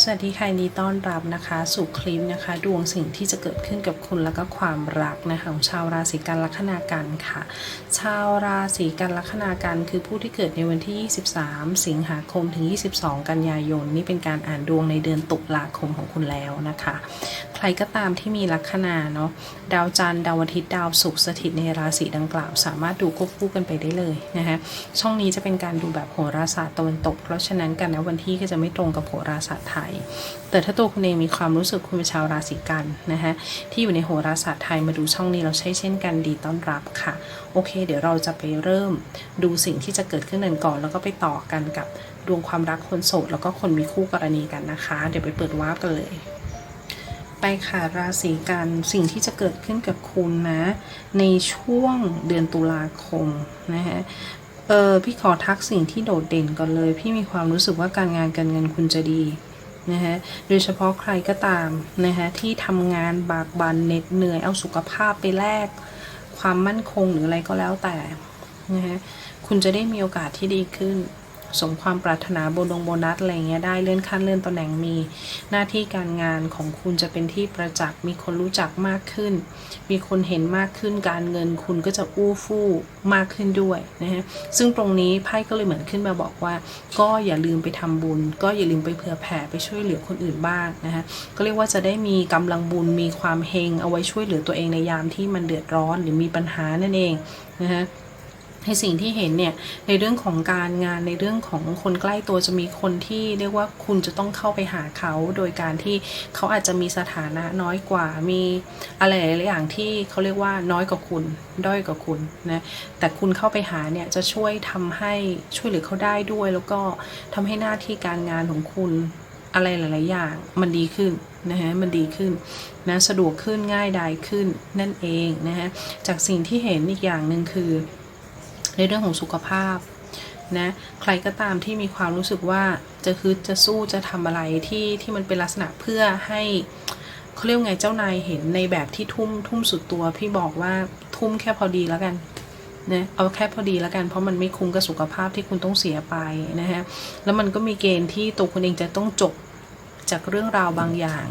สวัสดีค่ะนดีต้อนรับนะคะ สู่คลิปนะคะ ดวงสิ่งที่จะเกิดขึ้นกับคุณแล้วก็ความรักนะคะของชาวราศีกันลัคนากันค่ะ ชาวราศีกันลัคนากันคือผู้ที่เกิดในวันที่ 23 สิงหาคมถึง 22 กันยายน นี่เป็นการอ่านดวงในเดือนตุลาคมของคุณแล้วนะคะ ใครก็ตามที่มีลัคนาเนาะดาวจันทร์ดาวอาทิตย์ดาวศุกร์สถิตในราศีดังกล่าว สามารถดูควบคู่กันไปได้เลยนะคะช่องนี้จะเป็นการดูแบบโหราศาสตร์ตะวันตก เพราะฉะนั้นกันนะวันที่ก็จะไม่ตรงกับโหราศาสตร์ไทยแต่ถ้าตัวคุณเองมีความรู้สึกคุณเป็นชาวราศีกันนะคะที่อยู่ในโหราศาสตร์ไทยมาดูช่องนี้เราใช้เช่นกันดีต้อนรับค่ะ โอเค เดี๋ยวเราจะไปเริ่มดูสิ่งที่จะเกิดขึ้นกันก่อน แล้วก็ไปต่อกันกับดวงความรักคนโสดแล้วก็คนมีคู่กรณีกันนะคะ เดี๋ยวไปเปิดวาร์ปกันเลยไปค่ะราศีกันสิ่งที่จะเกิดขึ้นกับคุณนะ ในช่วงเดือนตุลาคมนะคะเออพี่ขอทักสิ่งที่โดดเด่นก่อนเลย พี่มีความรู้สึกว่าการงานการเงินคุณจะดี นะคะโดยเฉพาะใครก็ตามนะคะที่ทำงานบากบันเหน็ดเหนื่อยเอาสุขภาพไปแลก ความมั่นคงหรืออะไรก็แล้วแต่นะคะคุณจะได้มีโอกาสที่ดีขึ้น สมความปรารถนาโบนงโบนัสอะไรเงี้ยได้เลื่อนขั้นเลื่อนตำแหน่งมี หน้าที่การงานของคุณจะเป็นที่ประจักษ์มีคนรู้จักมากขึ้น มีคนเห็นมากขึ้นการเงินคุณก็จะอู้ฟู่มากขึ้นด้วยนะฮะซึ่งตรงนี้ไพ่ก็เลยเหมือนขึ้นมาบอกว่า ก็อย่าลืมไปทำบุญ ก็อย่าลืมไปเผื่อแผ่ไปช่วยเหลือคนอื่นบ้างนะฮะก็เรียกว่าจะได้มีกำลังบุญมีความเฮงเอาไว้ช่วยเหลือตัวเองในยามที่มันเดือดร้อนหรือมีปัญหานั่นเองนะฮะ ในสิ่งที่เห็นเนี่ยในเรื่องของการงานในเรื่องของคนใกล้ตัวจะมีคนที่เรียกว่าคุณจะต้องเข้าไปหาเขา โดยการที่เขาอาจจะมีสถานะน้อยกว่ามีอะไรหลายอย่างที่เขาเรียกว่าน้อยกว่าคุณด้อยกว่าคุณนะแต่คุณเข้าไปหาเนี่ยจะช่วยทำให้ช่วยเหลือเขาได้ด้วย แล้วก็ทำให้หน้าที่การงานของคุณอะไรหลาย ๆ อย่างมันดีขึ้นนะฮะมันดีขึ้นนะสะดวกขึ้นง่ายดายขึ้นนั่นเองนะฮะจากสิ่งที่เห็นอีกอย่างหนึ่งคือ ในเรื่องของสุขภาพนะใครก็ตามที่มีความรู้สึกว่าจะฮึดจะสู้จะทำอะไรที่ที่มันเป็นลักษณะเพื่อให้เขาเรียกไงเจ้านายเห็นในแบบที่ทุ่มทุ่มสุดตัวพี่บอกว่าทุ่มแค่พอดีแล้วกันนะเอาแค่พอดีแล้วกัน เพราะมันไม่คุ้มกับสุขภาพที่คุณต้องเสียไปนะฮะแล้วมันก็มีเกณฑ์ที่ตัวคุณเองจะต้องจบจากเรื่องราวบางอย่าง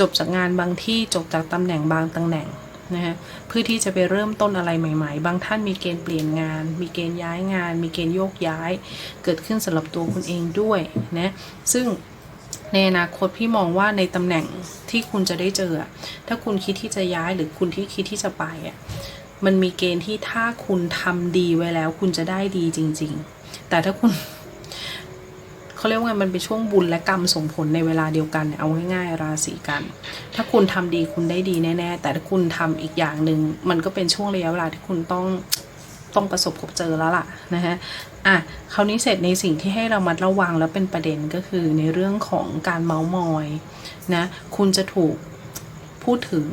จบจากงานบางที่จบจากตำแหน่งบางตำแหน่ง นะฮะเพื่อที่จะไปเริ่มต้นอะไรใหม่ ๆ บางท่านมีเกณฑ์เปลี่ยนงาน มีเกณฑ์ย้ายงาน มีเกณฑ์โยกย้าย เกิดขึ้นสำหรับตัวคุณเองด้วยนะซึ่งในอนาคตพี่มองว่าในตำแหน่งที่คุณจะได้เจอ ถ้าคุณคิดที่จะย้ายหรือคุณที่คิดที่จะไปอะมันมีเกณฑ์ที่ถ้าคุณทำดีไว้แล้ว คุณจะได้ดีจริง ๆ แต่ถ้าคุณ เขาเรียกว่าไงมันเป็นช่วงบุญและกรรมส่งผลในเวลาเดียวกัน เอาง่ายๆ ราศีกัน ถ้าคุณทำดีคุณได้ดีแน่ๆ แต่ถ้าคุณทำอีกอย่างหนึ่งมันก็เป็นช่วงระยะเวลาที่คุณต้องต้องประสบพบเจอแล้วล่ะนะฮะอะคราวนี้เสร็จในสิ่งที่ให้เรามัดระวังแล้วเป็นประเด็นก็คือในเรื่องของการเมาส์มอยนะคุณจะถูกพูดถึง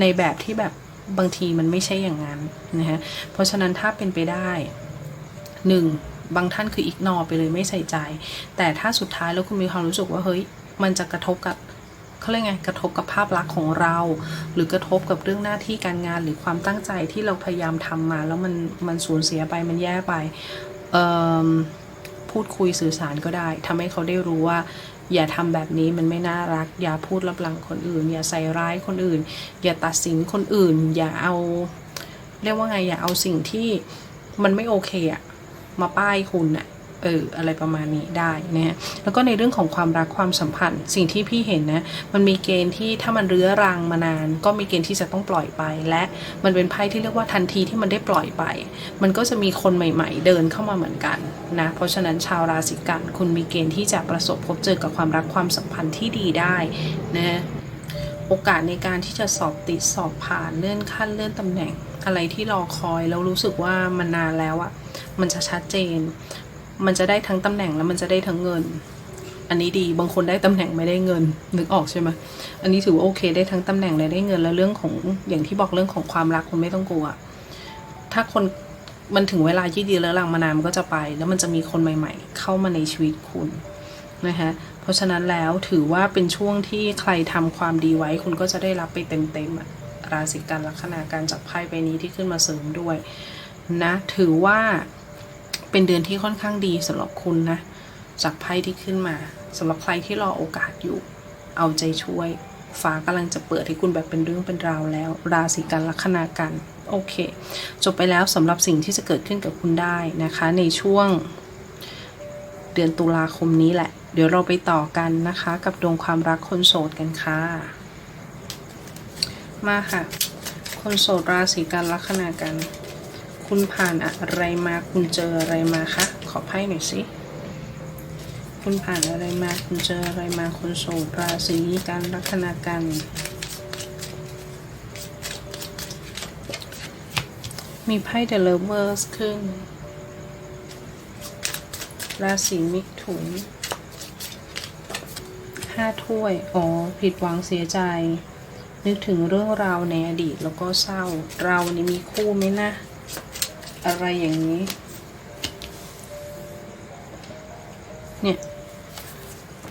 ในแบบที่แบบบางทีมันไม่ใช่อย่างนั้นนะฮะเพราะฉะนั้นถ้าเป็นไปได้หนึ่ง บางท่านคืออีกนอไปเลยไม่ใส่ใจ แต่ถ้าสุดท้ายแล้วคุณมีความรู้สึกว่าเฮ้ยมันจะกระทบกับเขาเรียกไงกระทบกับภาพลักษณ์ของเรา หรือกระทบกับเรื่องหน้าที่การงานหรือความตั้งใจที่เราพยายามทำมา แล้วมันมันสูญเสียไปมันแย่ไปพูดคุยสื่อสารก็ได้ทำให้เขาได้รู้ว่า อย่าทำแบบนี้มันไม่น่ารัก อย่าพูดรับหลังคนอื่น อย่าใส่ร้ายคนอื่น อย่าตัดสินคนอื่น อย่าเอา เรียกว่าไงอย่าเอาสิ่งที่มันไม่โอเคอะ มาป้ายคุณอะเอออะไรประมาณนี้ได้นะฮะแล้วก็ในเรื่องของความรักความสัมพันธ์ สิ่งที่พี่เห็นนะ มันมีเกณฑ์ที่ถ้ามันเรื้อรังมานาน ก็มีเกณฑ์ที่จะต้องปล่อยไป และมันเป็นไพ่ที่เรียกว่าทันทีที่มันได้ปล่อยไป มันก็จะมีคนใหม่ ๆ เดินเข้ามาเหมือนกันนะ เพราะฉะนั้นชาวราศีกันคุณมีเกณฑ์ที่จะประสบพบเจอกับความรักความสัมพันธ์ที่ดีได้นะโอกาสในการที่จะสอบติดสอบผ่านเลื่อนขั้นเลื่อนตำแหน่ง อะไรที่รอคอยแล้วรู้สึกว่ามันนานแล้วอะ มันจะชัดเจน มันจะได้ทั้งตำแหน่งแล้วมันจะได้ทั้งเงิน อันนี้ดีบางคนได้ตำแหน่งไม่ได้เงินนึกออกใช่ไหมอันนี้ถือว่าโอเค ได้ทั้งตำแหน่งและได้เงินแล้วเรื่องของอย่างที่บอกเรื่องของความรักคุณไม่ต้องกลัว ถ้าคนมันถึงเวลายืดเยื้อแล้วหลังมานานมันก็จะไป แล้วมันจะมีคนใหม่ ๆ เข้ามาในชีวิตคุณนะคะเพราะฉะนั้นแล้วถือว่าเป็นช่วงที่ใครทำความดีไว้ คุณก็จะได้รับไปเต็มๆราศีกันลัคนาการจับไพ่ใบนี้ที่ขึ้นมาเสริมด้วยนะถือว่า เป็นเดือนที่ค่อนข้างดีสำหรับคุณนะ จากไพ่ที่ขึ้นมาสำหรับใครที่รอโอกาสอยู่ เอาใจช่วยฟ้ากำลังจะเปิดให้คุณแบบเป็นเรื่องเป็นราวแล้ว ราศีกันลัคนากันโอเค จบไปแล้วสำหรับสิ่งที่จะเกิดขึ้นกับคุณได้นะคะ ในช่วง เดือนตุลาคมนี้แหละ เดี๋ยวเราไปต่อกันนะคะ กับดวงความรักคนโสดกันค่ะ มาค่ะ คนโสดราศีกันลัคนากัน คุณผ่านอะไรมาคุณเจออะไรมาคะ ขอไพ่หน่อยสิ คุณผ่านอะไรมา คุณเจออะไรมาคนโสดราศีกันลัคนากัน มีไพ่ The Lovers ขึ้น ราศีมิถุนห้าถ้วย อ๋อ ผิดหวังเสียใจ นึกถึงเรื่องราวในอดีตแล้วก็เศร้า เรานี่มีคู่ไหมนะ อะไรอย่างนี้ เนี่ย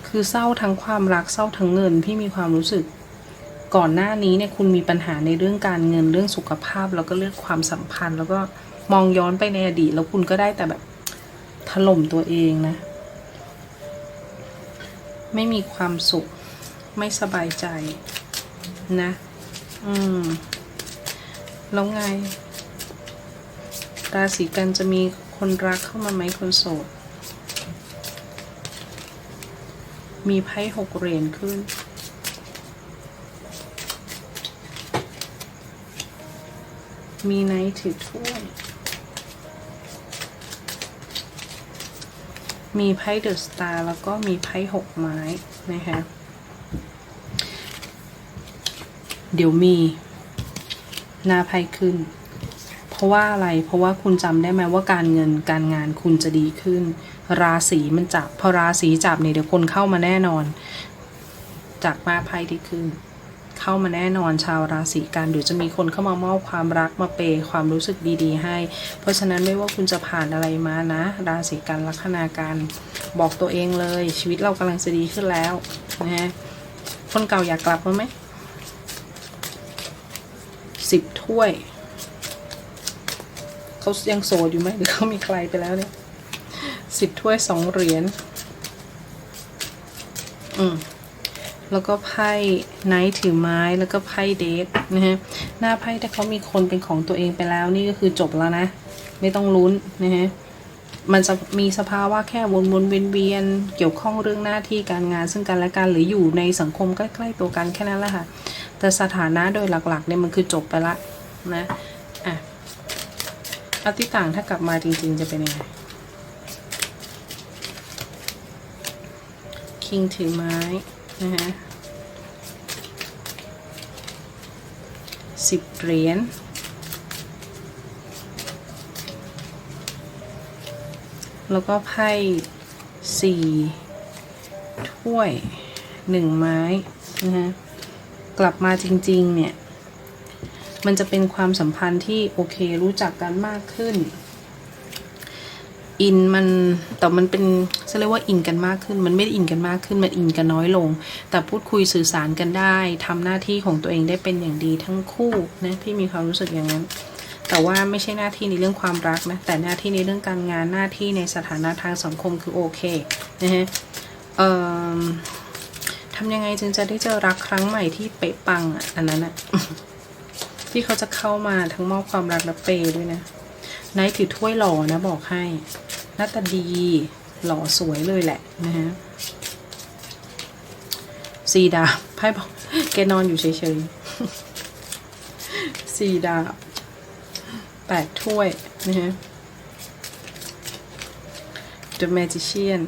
คือเศร้าทั้งความรักเศร้าทั้งเงินพี่มีความรู้สึก ก่อนหน้านี้เนี่ยคุณมีปัญหาในเรื่องการเงินเรื่องสุขภาพ แล้วก็เรื่องความสัมพันธ์ แล้วก็มองย้อนไปในอดีตแล้วคุณก็ได้แต่แบบถล่มตัวเองนะ ไม่มีความสุข ไม่สบายใจนะ อืม แล้วไง ราศีกันจะมีคนรักเข้ามาไหมคนโสด มีไพ่หกเหรียญขึ้น มีไนท์ถือถ้วยมีไพ่เดอะสตาร์แล้วก็มีไพ่หกไม้นะคะเดี๋ยวมีหน้าไพ่ขึ้น ราะว่าอะไร เพราะว่าคุณจำได้ไหมว่าการเงินการงานคุณจะดีขึ้น ราศีมันจับพอราศีจับเนี่ยเดี๋ยวคนเข้ามาแน่นอน จากมาไพ่ที่ขึ้น เข้ามาแน่นอนชาวราศีกันเดี๋ยวจะมีคนเข้ามามอบความรักมาเปย์ความรู้สึกดี ๆ ให้ เพราะฉะนั้นไม่ว่าคุณจะผ่านอะไรมานะ ราศีกันลัคนาการบอกตัวเองเลย ชีวิตเรากำลังจะดีขึ้นแล้วนะฮะคนเก่าอยากกลับมาไหมสิบถ้วย เขายังโสดอยู่ไหมหรือเขามีใครไปแล้วเนี่ยสิบถ้วยสองเหรียญอืมแล้วก็ไพ่ไนท์ถือไม้แล้วก็ไพ่เดทนะฮะหน้าไพ่ถ้าเขามีคนเป็นของตัวเองไปแล้วนี่ก็คือจบแล้วนะ ไม่ต้องลุ้นนะฮะมันจะมีสภาวะแค่วนวนเวียนเวียนเกี่ยวข้องเรื่องหน้าที่การงานซึ่งกันและกันหรืออยู่ในสังคมใกล้ๆตัวกันแค่นั้นแหละค่ะ แต่สถานะโดยหลักๆเนี่ยมันคือจบไปละนะอะ อาทิตย์ต่างถ้ากลับมาจริง ๆ จะเป็นยังไง คิงถือไม้นะฮะสิบเหรียญแล้วก็ไพ่สี่ถ้วยหนึ่งไม้นะฮะกลับมาจริง ๆ เนี่ย มันจะเป็นความสัมพันธ์ที่โอเครู้จักกันมากขึ้น อินมันแต่มันเป็นจะเรียกว่าอินกันมากขึ้น มันไม่ได้อินกันมากขึ้น มันอินกันน้อยลง แต่พูดคุยสื่อสารกันได้ทำหน้าที่ของตัวเองได้เป็นอย่างดีทั้งคู่นะพี่มีความรู้สึกอย่างนั้นแต่ว่าไม่ใช่หน้าที่ในเรื่องความรักนะ แต่หน้าที่ในเรื่องการงานหน้าที่ในสถานะทางสังคมคือโอเคนะฮะเอ่อทำยังไงจึงจะได้เจอรักครั้งใหม่ที่เป๊ะปังอะอันนั้นอะ ที่เขาจะเข้ามาทั้งมอบความรักและเปย์ด้วยนะไนท์ถือถ้วยหล่อนะบอกให้หน้าตาดีหล่อสวยเลยแหละนะฮะสีดาบไพ่บอกแกนอนอยู่เฉยๆสีดาบแปดถ้วยนะฮะ The Magician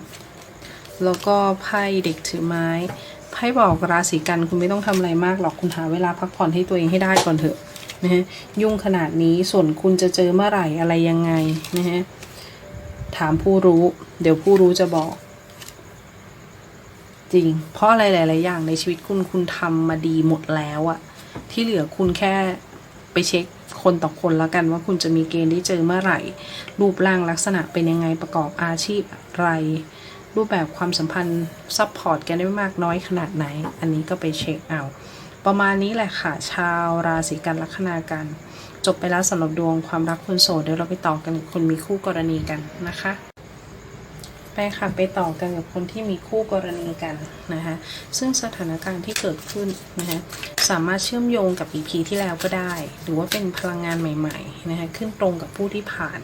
แล้วก็ไพ่เด็กถือไม้ ไพ่บอกราศีกันคุณไม่ต้องทำอะไรมากหรอกคุณหาเวลาพักผ่อนให้ตัวเองให้ได้ก่อนเถอะ นะฮะยุ่งขนาดนี้ส่วนคุณจะเจอเมื่อไหร่อะไรยังไงนะฮะถามผู้รู้ เดี๋ยวผู้รู้จะบอก จริง เพราะอะไรหลาย ๆ อย่างในชีวิตคุณคุณทำมาดีหมดแล้วอะที่เหลือคุณแค่ไปเช็คคนต่อคนแล้วกันว่าคุณจะมีเกณฑ์ได้เจอเมื่อไหร่ รูปร่างลักษณะเป็นยังไงประกอบอาชีพอะไร รูปแบบความสัมพันธ์ซัพพอร์ตกันได้มากน้อยขนาดไหน อันนี้ก็ไปเช็คเอา ประมาณนี้แหละค่ะ ชาวราศีกันลัคนากัน จบไปแล้วสำหรับดวงความรักคนโสดเดี๋ยวเราไปต่อกันคนมีคู่กรณีกันนะคะ ไปค่ะไปต่อกันกับคนที่มีคู่กรณีกันนะคะซึ่งสถานการณ์ที่เกิดขึ้นนะคะสามารถเชื่อมโยงกับ EP ที่แล้วก็ได้ หรือว่าเป็นพลังงานใหม่ๆนะคะขึ้นตรงกับผู้ที่ผ่าน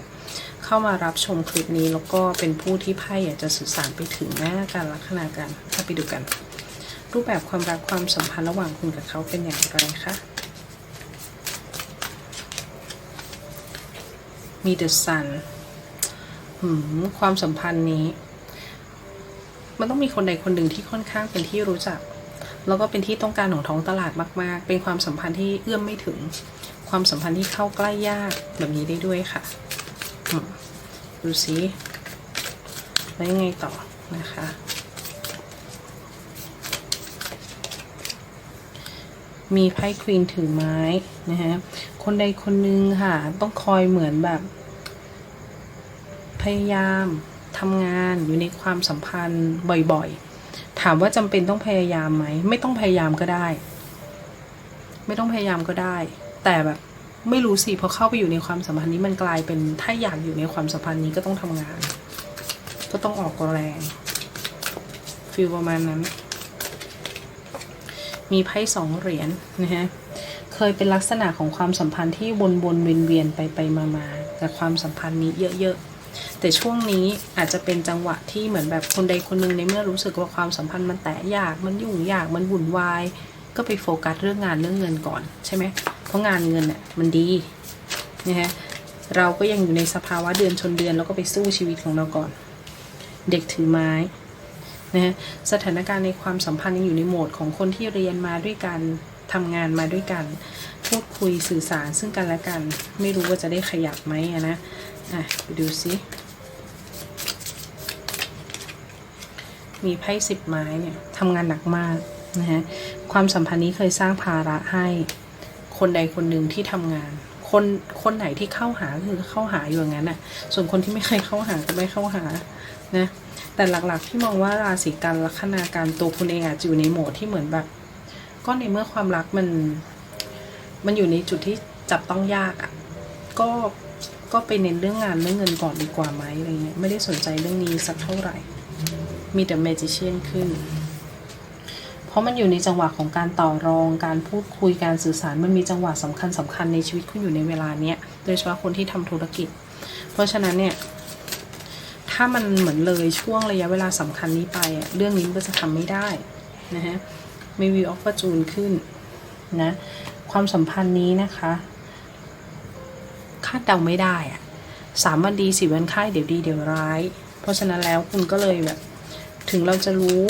เข้ามารับชมคลิปนี้แล้วก็เป็นผู้ที่ไพ่อยากจะสื่อสารไปถึงหน้าการลัคนากันถ้าไปดูกัน รูปแบบความรักความสัมพันธ์ระหว่างคุณกับเขาเป็นอย่างไรคะมีเดอะซันความสัมพันธ์นี้ มันต้องมีคนใดคนหนึ่งที่ค่อนข้างเป็นที่รู้จัก แล้วก็เป็นที่ต้องการของท้องตลาดมาก ๆ เป็นความสัมพันธ์ที่เอื้อมไม่ถึง ความสัมพันธ์ที่เข้าใกล้ยากแบบนี้ได้ด้วยค่ะดูสิแล้วยังไงต่อนะคะ มีไพ่ควีนถือไม้นะฮะคนใดคนหนึ่งค่ะ ต้องคอยเหมือนแบบ พยายามทำงานอยู่ในความสัมพันธ์บ่อยๆ ถามว่าจำเป็นต้องพยายามไหม ไม่ต้องพยายามก็ได้ ไม่ต้องพยายามก็ได้ แต่แบบไม่รู้สิพอเข้าไปอยู่ในความสัมพันธ์นี้มันกลายเป็นถ้าอยากอยู่ในความสัมพันธ์นี้ก็ต้องทำงาน ก็ต้องออกแรงฟีลประมาณนั้น มีไพ่สองเหรียญนะฮะ เคยเป็นลักษณะของความสัมพันธ์ที่วนวนเวียนเวียนๆไปไปมามาๆกับความสัมพันธ์นี้เยอะๆ แต่ช่วงนี้อาจจะเป็นจังหวะที่เหมือนแบบคนใดคนหนึ่งในเมื่อรู้สึกว่าความสัมพันธ์มันแตะยาก มันยุ่งยาก มันวุ่นวาย ก็ไปโฟกัสเรื่องงานเรื่องเงินก่อนใช่ไหม เพราะงานเงินเนี่ยมันดีนะฮะ เราก็ยังอยู่ในสภาวะเดือนชนเดือนแล้วก็ไปสู้ชีวิตของเราก่อน เด็กถือไม้ นะสถานการณ์ในความสัมพันธ์ยังอยู่ในโหมดของคนที่เรียนมาด้วยกันทำงานมาด้วยกัน พูดคุยสื่อสารซึ่งกันและกัน ไม่รู้ว่าจะได้ขยับไหมนะอะดูซิมีไพ่สิบไม้เนี่ยทำงานหนักมากนะฮะความสัมพันธ์นี้เคยสร้างภาระให้คนใดคนหนึ่งที่ทำงาน คนคนไหนที่เข้าหาคือเข้าหาอยู่อย่างนั้นน่ะ ส่วนคนที่ไม่เคยเข้าหาก็ไม่เข้าหานะ แต่หลักๆที่มองว่าราศีกันลัคนาการตัวคุณเองอาจจะอยู่ในโหมดที่เหมือนแบบ ก็ในเมื่อความรักมัน มันอยู่ในจุดที่จับต้องยากอะ่ะ ก็ก็ไปเน้นเรื่องงานเรื่องเงินก่อนดีกว่าไหมอะไรเงี้ยไม่ได้สนใจเรื่องนี้สักเท่าไหร่ มีแต่ magician ขึ้น เพราะมันอยู่ในจังหวะของการต่อรองการพูดคุยการสื่อสารมันมีจังหวะสำคัญสำคัญในชีวิตคุณอยู่ในเวลาเนี้ยโดยเฉพาะคนที่ทำธุรกิจ เพราะฉะนั้นเนี่ย ถ้ามันเหมือนเลยช่วงระยะเวลาสำคัญนี้ไปอะเรื่องนี้มันก็จะทำไม่ได้นะฮะมีวีออฟฟอร์จูนขึ้นนะความสัมพันธ์นี้นะคะคาดเดาไม่ได้อะสามวันดีสี่วันค่ายเดี๋ยวดีเดี๋ยวร้าย เพราะฉะนั้นแล้วคุณก็เลยแบบ ถึงเราจะรู้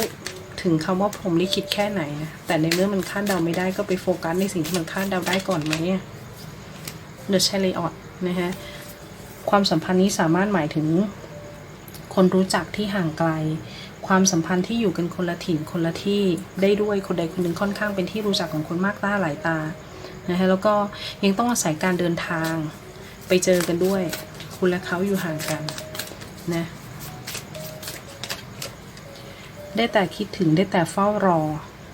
ถึงคำว่าผมลิขิตแค่ไหนนะแต่ในเมื่อมันคาดเดาไม่ได้ก็ไปโฟกัสในสิ่งที่มันคาดเดาได้ก่อนไหมเนี่ยเดอะเชล i ออตนะฮะความสัมพันธ์นี้สามารถหมายถึง คนรู้จักที่ห่างไกล ความสัมพันธ์ที่อยู่กันคนละถิ่นคนละที่ได้ด้วยคนใดคนหนึ่งค่อนข้างเป็นที่รู้จักของคนมากตาหลายตานะคะแล้วก็ยังต้องอาศัยการเดินทาง ไปเจอกันด้วย คุณและเขาอยู่ห่างกันนะได้แต่คิดถึงได้แต่เฝ้ารอ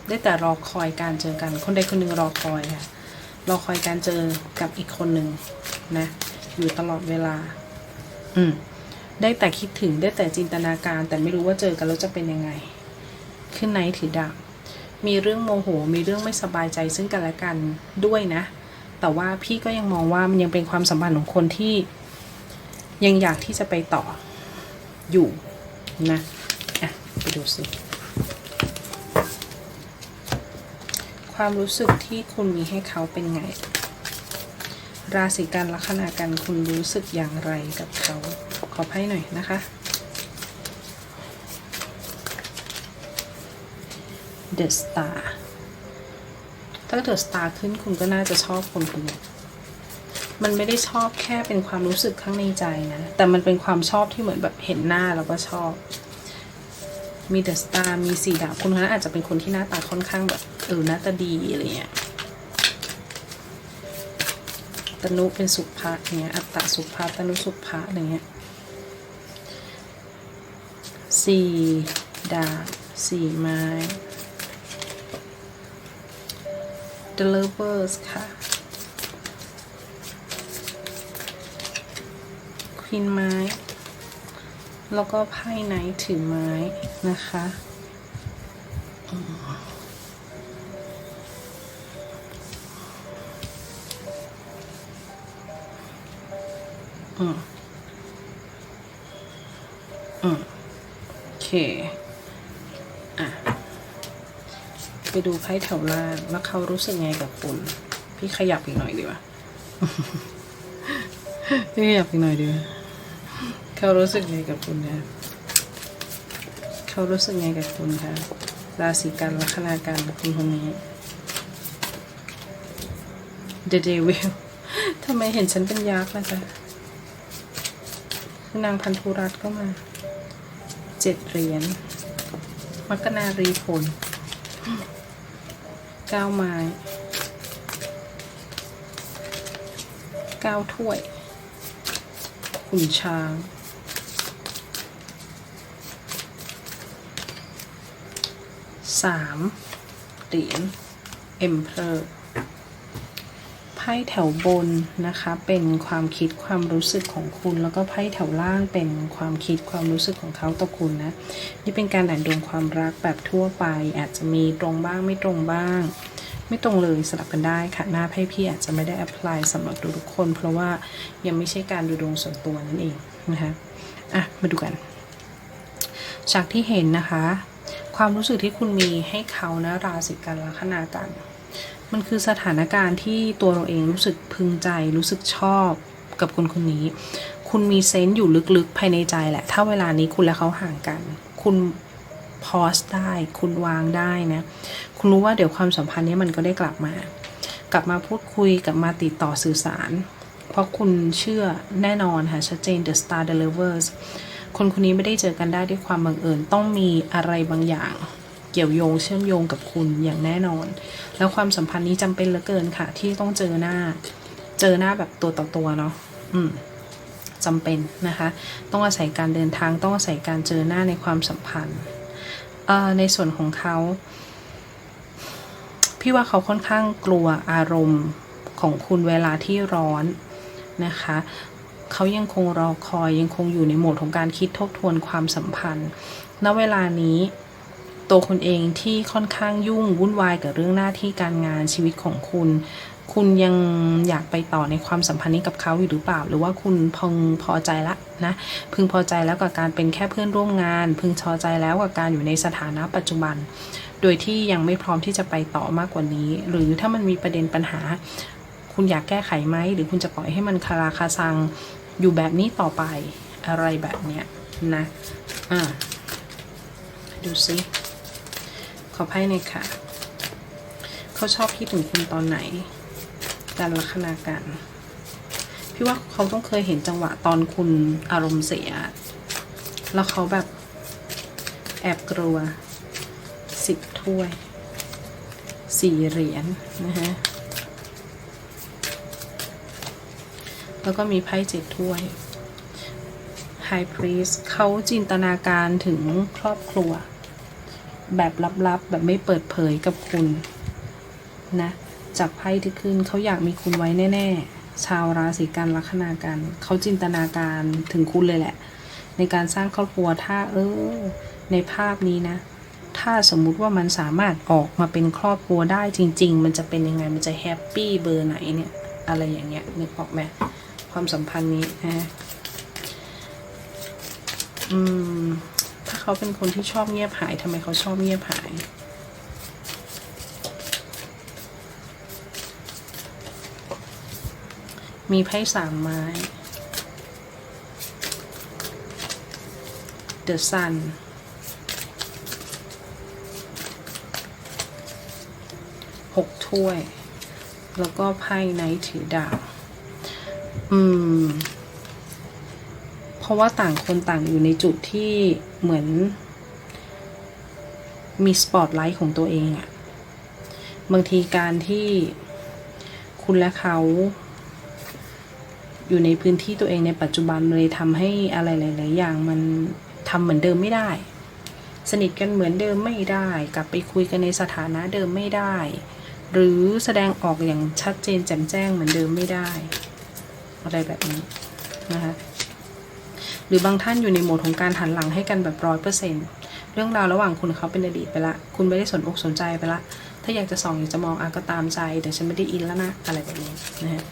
ได้แต่รอคอยการเจอกัน คนใดคนหนึ่งรอคอยค่ะรอคอยการเจอกับอีกคนหนึ่งนะ อยู่ตลอดเวลา อืม ได้แต่คิดถึงได้แต่จินตนาการ แต่ไม่รู้ว่าเจอกันแล้วจะเป็นยังไง ขึ้นไนถือดาบมีเรื่องโมโห มีเรื่องไม่สบายใจซึ่งกันและกันด้วยนะ แต่ว่าพี่ก็ยังมองว่ามันยังเป็นความสัมพันธ์ของคนที่ ยังอยากที่จะไปต่ออยู่นะอะไปดูสิความรู้สึกที่คุณมีให้เขาเป็นไง ราศีกันลัคนากันคุณรู้สึกอย่างไรกับเขา ขอไพ่หน่อยนะคะ The Star ถ้า The Star ขึ้นคุณก็น่าจะชอบคนคนนี้มันไม่ได้ชอบแค่เป็นความรู้สึกข้างในใจนะ แต่มันเป็นความชอบที่เหมือนแบบเห็นหน้าแล้วก็ชอบ มี The Star มีสีดาบคุณคนนั้นอาจจะเป็นคนที่หน้าตาค่อนข้างแบบเออหน้าตาดีอะไรเงี้ยตนุเป็นสุภาเงี้ยอัตตะสุภะตนุสุภะอะไรเงี้ย สี่ดาบสี่ไม้ The Lovers ค่ะ Queen ไม้ แล้วก็ไพ่ไนท์ถือไม้นะคะ ดูไพ่แถวล่างแล้วเขารู้สึกไงกับคุณ พี่ขยับอีกหน่อยดีกว่าพี่ขยับอีกหน่อยดีกว่าเขารู้สึกไงกับคุณนะเขารู้สึกไงกับคุณคะราศีกันลัคนาการกับคุณคนนี้ The Devil ทำไมเห็นฉันเป็นยักษ์ล่ะจ๊ะนางพันธุรัตน์ก็มา เจ็ดเหรียญ มักนารีผล เก้าไม้เก้าถ้วยขุนช้างสามเหรียญเอ็มเพลอร์ พ่แถวบนนะคะ เป็นความคิดความรู้สึกของคุณ แล้วก็ไพ่แถวล่างเป็นความคิดความรู้สึกของเขาต่อคุณนะ นี่เป็นการอ่านดวงความรักแบบทั่วไป อาจจะมีตรงบ้างไม่ตรงบ้าง ไม่ตรงเลยสลับกันได้ค่ะ หน้าไพ่พี่อาจจะไม่ได้แอพพลายสำหรับทุกๆคน เพราะว่ายังไม่ใช่การดูดวงส่วนตัวนั่นเองนะคะอะมาดูกันจากที่เห็นนะคะ ความรู้สึกที่คุณมีให้เขานะราศีกันลัคนากัน มันคือสถานการณ์ที่ตัวเราเองรู้สึกพึงใจ รู้สึกชอบกับคนคนนี้ คุณมีเซนต์อยู่ลึกๆภายในใจแหละ ถ้าเวลานี้คุณและเขาห่างกัน คุณพอสได้ คุณวางได้นะ คุณรู้ว่าเดี๋ยวความสัมพันธ์นี้มันก็ได้กลับมา กลับมาพูดคุย กลับมาติดต่อสื่อสาร เพราะคุณเชื่อแน่นอนค่ะชัดเจน The Star Delivers คนคนนี้ไม่ได้เจอกันได้ด้วยความบังเอิญ ต้องมีอะไรบางอย่าง เกี่ยวโยงเชื่อมโยงกับคุณอย่างแน่นอน แล้วความสัมพันธ์นี้จำเป็นเหลือเกินค่ะ ที่ต้องเจอหน้า เจอหน้าแบบตัวต่อตัวเนาะอืมจำเป็นนะคะ ต้องอาศัยการเดินทางต้องอาศัยการเจอหน้าในความสัมพันธ์ในส่วนของเขา พี่ว่าเขาค่อนข้างกลัวอารมณ์ของคุณเวลาที่ร้อนนะคะเขายังคงรอคอยยังคงอยู่ในโหมดของการคิดทบทวนความสัมพันธ์ ณ เวลานี้ ตัวคุณเองที่ค่อนข้างยุ่งวุ่นวายกับเรื่องหน้าที่การงานชีวิตของคุณ คุณยังอยากไปต่อในความสัมพันธ์นี้กับเขาอยู่หรือเปล่า หรือว่าคุณพึงพอใจละนะ พึงพอใจแล้วกับการเป็นแค่เพื่อนร่วมงาน พึงพอใจแล้วกับการอยู่ในสถานะปัจจุบัน โดยที่ยังไม่พร้อมที่จะไปต่อมากกว่านี้ หรือถ้ามันมีประเด็นปัญหา คุณอยากแก้ไขไหมหรือคุณจะปล่อยให้มันคาราคาซังอยู่แบบนี้ต่อไปอะไรแบบเนี้ยนะ อ่า ดูซิ ขอไพ่หน่อยค่ะ เขาชอบคิดถึงคุณตอนไหนการลักษณะกันพี่ว่าเขาต้องเคยเห็นจังหวะตอนคุณอารมณ์เสีย แล้วเขาแบบแอบกลัวสิบถ้วยสี่เหรียญนะฮะแล้วก็มีไพ่เจ็ดถ้วย High Priest เขาจินตนาการถึงครอบครัว แบบลับๆ แบบไม่เปิดเผยกับคุณนะจากไพ่ที่ขึ้นเขาอยากมีคุณไว้แน่ ๆ ชาวราศีกันลัคนากันเขาจินตนาการถึงคุณเลยแหละ ในการสร้างครอบครัวถ้าเออ ในภาพนี้นะ ถ้าสมมุติว่ามันสามารถออกมาเป็นครอบครัวได้จริง ๆ มันจะเป็นยังไงมันจะแฮปปี้เบอร์ไหนเนี่ย อะไรอย่างเงี้ยนึกออกไหมความสัมพันธ์นี้นะอืม เขาเป็นคนที่ชอบเงียบหายทำไมเขาชอบเงียบหาย มีไพ่สามไม้ The Sun หกถ้วย แล้วก็ไพ่ไนท์ถือดาบอืม เพราะว่าต่างคนต่างอยู่ในจุดที่เหมือน มีสปอตไลท์ของตัวเองอะบางทีการที่คุณและเขา อยู่ในพื้นที่ตัวเองในปัจจุบันเลยทำให้อะไรหลาย ๆ อย่างมันทำเหมือนเดิมไม่ได้ สนิทกันเหมือนเดิมไม่ได้ กลับไปคุยกันในสถานะเดิมไม่ได้ หรือแสดงออกอย่างชัดเจนแจ่มแจ้งเหมือนเดิมไม่ได้ อะไรแบบนี้นะคะ หรือบางท่านอยู่ในโหมดของการหันหลังให้กันแบบร้อยเปอร์เซ็นเรื่องราวระหว่างคุณเขาเป็นอดีตไปละ คุณไม่ได้สนอกสนใจไปละ ถ้าอยากจะส่องอยากจะมองอาก็ตามใจ แต่ฉันไม่ได้อินแล้วนะ อะไรแบบนี้นะฮะ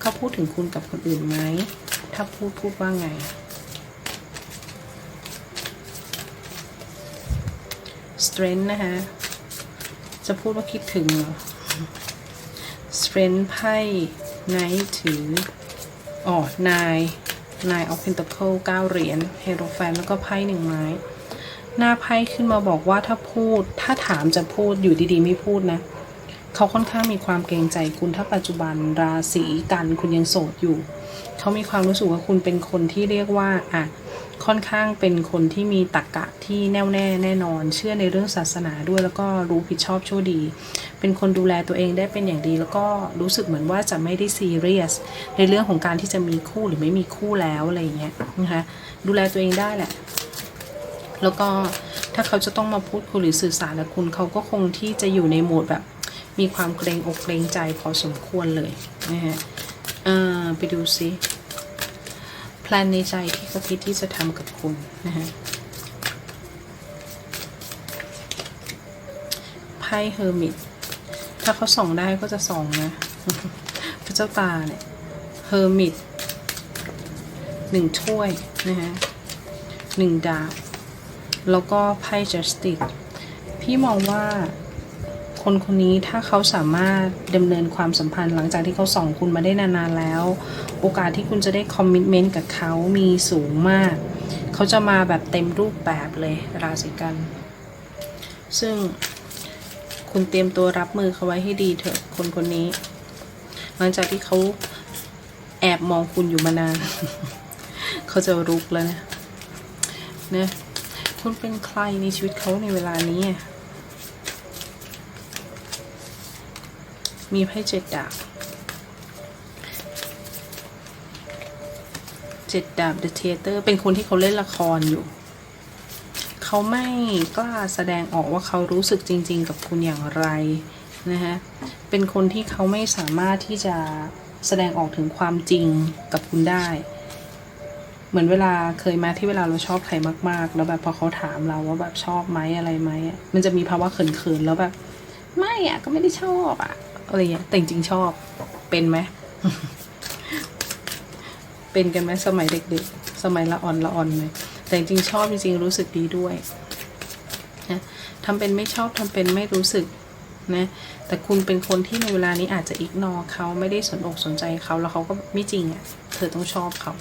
เขาพูดถึงคุณกับคนอื่นไหม ถ้าพูดพูดว่าไง strength นะคะ จะพูดว่าคิดถึงเหรอ strength ไพ่ไนท์ถืออ๋อนาย นาย of pentacle เก้าเหรียญเฮโรแฟนแล้วก็ไพ่หนึ่งไม้ หน้าไพ่ขึ้นมาบอกว่าถ้าพูด ถ้าถามจะพูดอยู่ดีๆ ไม่พูดนะ เขาค่อนข้างมีความเกรงใจคุณถ้าปัจจุบันราศีกันคุณยังโสดอยู่ เขามีความรู้สึกว่าคุณเป็นคนที่เรียกว่าอะ ค่อนข้างเป็นคนที่มีตรรกะที่แน่วแน่แน่นอน เชื่อในเรื่องศาสนาด้วยแล้วก็รู้ผิดชอบชั่วดี เป็นคนดูแลตัวเองได้เป็นอย่างดี แล้วก็รู้สึกเหมือนว่าจะไม่ได้ซีเรียสในเรื่องของการที่จะมีคู่หรือไม่มีคู่แล้วอะไรอย่างเงี้ยนะคะดูแลตัวเองได้แหละ แล้วก็ถ้าเขาจะต้องมาพูดคุยหรือสื่อสารกับคุณเขาก็คงที่จะอยู่ในโหมดแบบมีความเกรงอกเกรงใจพอสมควรเลยนะฮะอ่าไปดูซิ ลนในใจที่เขาคิดที่จะทำกับคุณนะฮะไพ่เฮอร์มิตถ้าเขาส่องได้ก็จะส่องนะ พระเจ้าตาเนี่ยเฮอร์มิตหนึ่งถ้วยนะฮะหนึ่งดาบแล้วก็ไพ่ justice พี่มองว่าคนคนนี้ถ้าเขาสามารถดำเนินความสัมพันธ์หลังจากที่เขาส่องคุณมาได้นานๆแล้ว โอกาสที่คุณจะได้คอมมิ t เมนต์กับเขามีสูงมาก เขาจะมาแบบเต็มรูปแบบเลยราศีกัน ซึ่งคุณเตรียมตัวรับมือเขาไว้ให้ดีเถอะคนคนนี้ หลังจากที่เขาแอบมองคุณอยู่มานาน เขาจะรุกแล้วนะนะคุณเป็นใครในชีวิตเขาในเวลานี้ มีไพ่เจ็ดดาบ เจ็ดดาบ The Theater เป็นคนที่เขาเล่นละครอยู่ เขาไม่กล้าแสดงออกว่าเขารู้สึกจริง ๆ กับคุณอย่างไรนะฮะเป็นคนที่เขาไม่สามารถที่จะแสดงออกถึงความจริงกับคุณได้ เหมือนเวลาเคยมาที่เวลาเราชอบใครมาก ๆ แล้วแบบพอเขาถามเราว่าแบบชอบไหมอะไรไหมมันจะมีภาวะเขินๆแล้วแบบ ไม่อะก็ไม่ได้ชอบอะอะไรเงี้ยแต่จริงๆชอบเป็นไหม เป็นกันไหมสมัยเด็กๆ สมัยละอ่อนละอ่อนเลยแต่จริงชอบจริงๆรู้สึกดีด้วยนะทำเป็นไม่ชอบทำเป็นไม่รู้สึกนะแต่คุณเป็นคนที่ในเวลานี้อาจจะอิกนอเขาไม่ได้สนอกสนใจเขาแล้วเขาก็ไม่จริงอะ่ะเธอต้องชอบเขา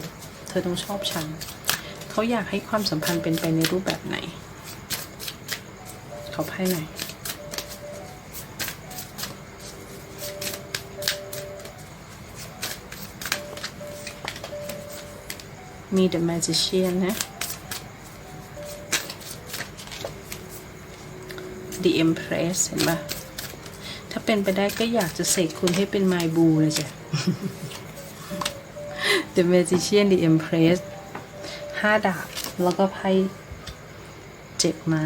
เธอต้องชอบฉันเขาอยากให้ความสัมพันธ์เป็นไปในรูปแบบไหน เขาไพ่ไหน มี The Magician นะ The Empress เห็นปะถ้าเป็นไปได้ก็อยากจะเสกคุณให้เป็นไมบูเลยจ้ะ The Magician The Empress ห้าดาบ แล้วก็ไพ่เจ็ดไม้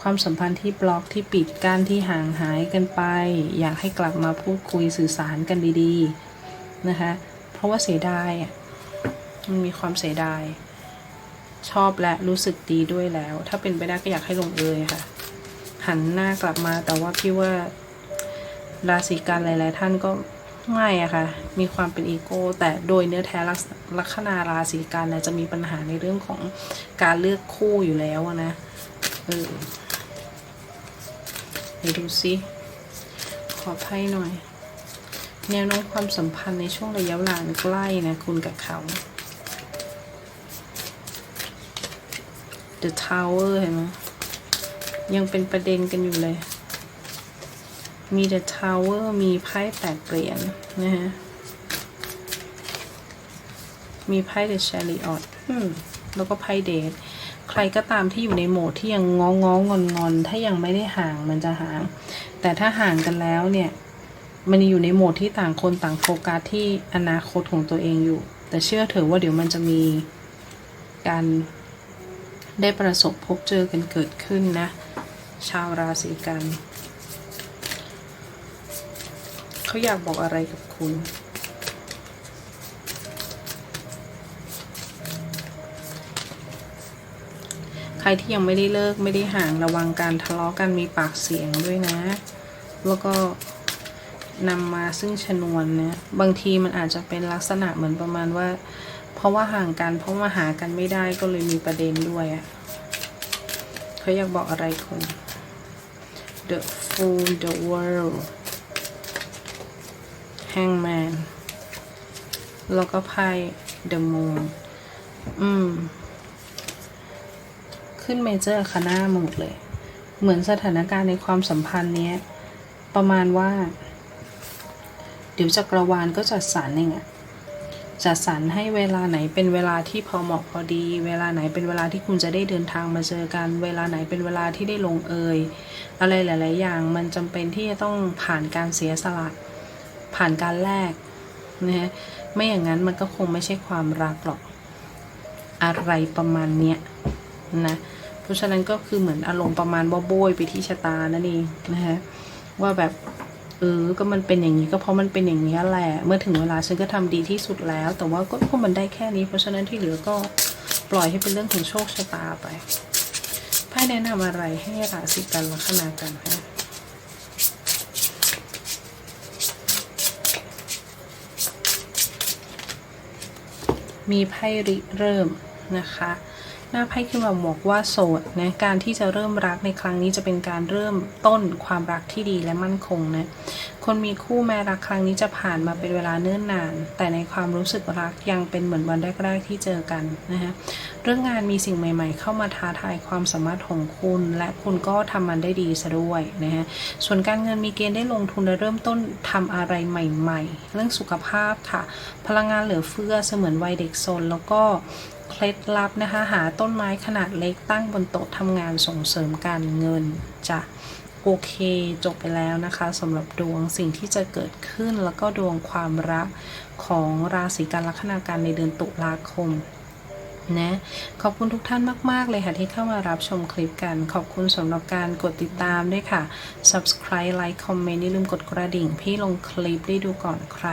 ความสัมพันธ์ที่บล็อกที่ปิดกั้นที่ห่างหายกันไป อยากให้กลับมาพูดคุยสื่อสารกันดี ๆ นะคะ เพราะว่าเสียดายอะ มันมีความเสียดาย ชอบและรู้สึกดีด้วยแล้ว ถ้าเป็นไปได้ก็อยากให้ลงเอยค่ะ หันหน้ากลับมาแต่ว่าพี่ว่าราศีกันหลาย ๆ ท่านก็ไม่อะค่ะ มีความเป็นอีโก้ แต่โดยเนื้อแท้ลักษลัคนาราศีกันนะจะมีปัญหาในเรื่องของการเลือกคู่อยู่แล้วนะ เออไหนดูซิขอไพ่หน่อย แนวโน้มความสัมพันธ์ในช่วงระยะเวลาใกล้นะ คุณกับเขา The Tower เห็นไหมยังเป็นประเด็นกันอยู่เลย มี The Tower มีไพ่แปดเหรียญนะฮะ มีไพ่ The Chariot อืมแล้วก็ไพ่เดทใครก็ตามที่อยู่ในโหมดที่ยังง้องงอนงอนๆถ้ายังไม่ได้ห่างมันจะห่าง แต่ถ้าห่างกันแล้วเนี่ย มันอยู่ในโหมดที่ต่างคนต่างโฟกัสที่อนาคตของตัวเองอยู่ แต่เชื่อเถอะว่าเดี๋ยวมันจะมีการ ได้ประสบพบเจอกันเกิดขึ้นนะ ชาวราศีกัน เขาอยากบอกอะไรกับคุณใครที่ยังไม่ได้เลิกไม่ได้ห่างระวังการทะเลาะกันมีปากเสียงด้วยนะ แล้วก็นำมาซึ่งชนวนนะ บางทีมันอาจจะเป็นลักษณะเหมือนประมาณว่า ราะว่าห่างกัน เพราะว่าหากันไม่ได้ก็เลยมีประเด็นด้วยอะ่ะเขาอยากบอกอะไรคน The Fool the World Hangman แล้วก็ไพ่ The Moon อืม ขึ้นเมเจอร์คาน่าหมดเลย เหมือนสถานการณ์ในความสัมพันธ์เนี้ย ประมาณว่า เดี๋ยวจักรวาลก็จัดสรรเองอะ จัดสรรให้เวลาไหนเป็นเวลาที่พอเหมาะพอดี เวลาไหนเป็นเวลาที่คุณจะได้เดินทางมาเจอกัน เวลาไหนเป็นเวลาที่ได้ลงเอยอะไรหลาย ๆ อย่างมันจำเป็นที่จะต้องผ่านการเสียสละ ผ่านการแลกนะฮะไม่อย่างนั้นมันก็คงไม่ใช่ความรักหรอก อะไรประมาณเนี้ยนะเพราะฉะนั้นก็คือเหมือนอารมณ์ประมาณว่าโบยไปที่ชะตานั่นเองนะฮะว่าแบบ เออ ก็มันเป็นอย่างนี้ก็เพราะมันเป็นอย่างนี้แหละ เมื่อถึงเวลาฉันก็ทำดีที่สุดแล้ว แต่ว่าก็พวกมันได้แค่นี้ เพราะฉะนั้นที่เหลือก็ปล่อยให้เป็นเรื่องของโชคชะตาไปไพ่แนะนำอะไรให้ราศีกันลัคนากันคะมีไพ่ริเริ่มนะคะ หน้าไพ่ขึ้นมาบอกว่าโสดนะการที่จะเริ่มรักในครั้งนี้จะเป็นการเริ่มต้นความรักที่ดีและมั่นคงนะคนมีคู่แม้รักครั้งนี้จะผ่านมาเป็นเวลาเนิ่นนาน แต่ในความรู้สึกรักยังเป็นเหมือนวันแรกๆที่เจอกันนะฮะเรื่องงานมีสิ่งใหม่ ๆ เข้ามาท้าทายความสามารถของคุณ และคุณก็ทำมันได้ดีซะด้วยนะฮะส่วนการเงินมีเกณฑ์ได้ลงทุนและเริ่มต้นทำอะไรใหม่ ๆ เรื่องสุขภาพค่ะ พลังงานเหลือเฟือเสมือนวัยเด็กซนแล้วก็ เคล็ดลับนะคะ หาต้นไม้ขนาดเล็กตั้งบนโต๊ะทำงานส่งเสริมการเงินจะโอเคจบไปแล้วนะคะสำหรับดวงสิ่งที่จะเกิดขึ้นแล้วก็ดวงความรักของราศีกันลัคนาการในเดือนตุลาคมนะขอบคุณทุกท่านมาก ๆ เลยค่ะ ที่เข้ามารับชมคลิปกัน ขอบคุณสำหรับการกดติดตามด้วยค่ะ subscribe like comment อย่าลืมกดกระดิ่ง พี่ลงคลิปได้ดูก่อนใคร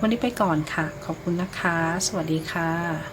วันนี้ไปก่อนค่ะ ขอบคุณนะคะ สวัสดีค่ะ